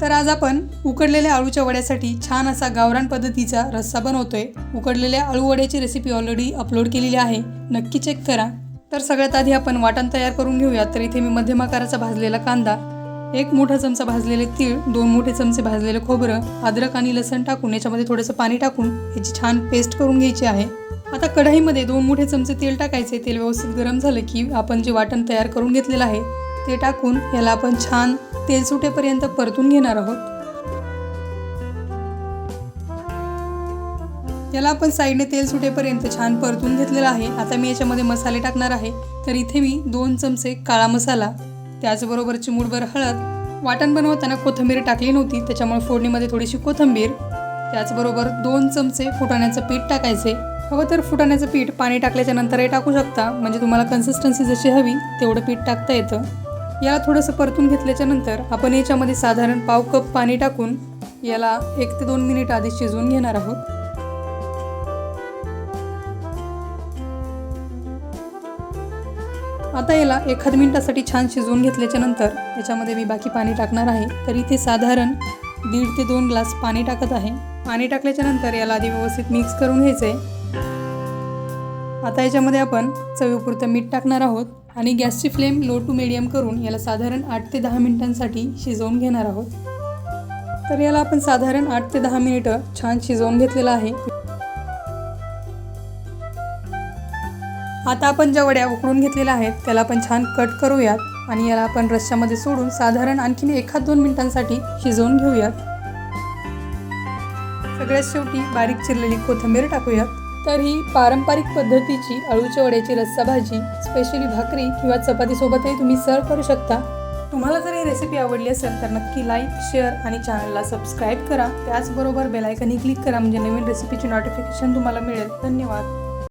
तर आज आपण उकडलेल्या आळूच्या वड्यासाठी छान असा गावरान पद्धतीचा रस्सा बनवतोय. उकडलेल्या आळू वड्याची रेसिपी ऑलरेडी अपलोड केलेली आहे. नक्की चेक करा. तर सगळ्यात आधी आपण वाटण तयार करून घेऊया. तर इथे मी मध्यम आकाराचा भाजलेला कांदा एक मोठा चमचा भाजलेले तीळ दोन मोठे चमचे भाजलेले खोबरं अद्रक आणि लसण टाकून याच्यामध्ये थोडंसं पाणी टाकून याची छान पेस्ट करून घ्यायची आहे. आता कढईमध्ये दोन मोठे चमचे तेल टाकायचे. तेल व्यवस्थित गरम झालं की आपण जे वाटण तयार करून घेतलेलं आहे ते टाकून याला आपण छान तेल सुटेपर्यंत परतून घेणार आहोत. याला आपण साईडने तेल सुटेपर्यंत छान परतून घेतलेलं आहे. आता मी याच्यामध्ये मसाले टाकणार आहे. तर इथे मी दोन चमचे काळा मसाला त्याचबरोबर चिमूटभर हळद वाटण बनवताना कोथिंबीर टाकली नव्हती त्याच्यामुळे फोडणीमध्ये थोडीशी कोथिंबीर त्याचबरोबर दोन चमचे फुटाण्याचं पीठ टाकायचे. हवं तर फुटाण्याचं पीठ पाणी टाकल्याच्या नंतरही टाकू शकता म्हणजे तुम्हाला कन्सिस्टन्सी जशी हवी तेवढं पीठ टाकता येतं. याला थोडंसं परतून घेतल्याच्या नंतर आपण याच्यामध्ये साधारण पाव कप पाणी टाकून याला एक ते दोन मिनिट आधी शिजवून घेणार आहोत. आता याला एखाद मिनिटासाठी छान शिजवून घेतल्याच्या नंतर याच्यामध्ये मी बाकी पाणी टाकणार आहे. तर इथे साधारण दीड ते दोन ग्लास पाणी टाकत आहे. पाणी टाकल्याच्या नंतर याला आधी व्यवस्थित मिक्स करून घ्यायचं आहे आता याच्यामध्ये आपण चवीपुरतं मीठ टाकणार आहोत. आणि गॅसची फ्लेम लो टू मिडियम करून याला साधारण आठ ते दहा मिनिटांसाठी शिजवून घेणार आहोत. तर याला आपण साधारण आठ ते दहा मिनिटं छान शिजवून घेतलेलं आहे. आता आपण ज्या वड्या उकडून घेतलेल्या आहेत त्याला आपण छान कट करूयात आणि याला आपण रश्श्यामध्ये सोडून साधारण आणखीन एखाद दोन मिनिटांसाठी शिजवून घेऊयात. सगळ्यात शेवटी बारीक चिरलेली कोथिंबीर टाकूयात. तर ही पारंपरिक पद्धतीची अळूच्या वड्याची रस्सा भाजी स्पेशली भाकरी किंवा चपातीसोबतही तुम्ही सर्व करू शकता. तुम्हाला जर ही रेसिपी आवडली असेल तर नक्की लाईक शेअर आणि चॅनलला सबस्क्राईब करा. त्याचबरोबर बेलायकनही क्लिक करा म्हणजे नवीन रेसिपीची नोटिफिकेशन तुम्हाला मिळेल. धन्यवाद.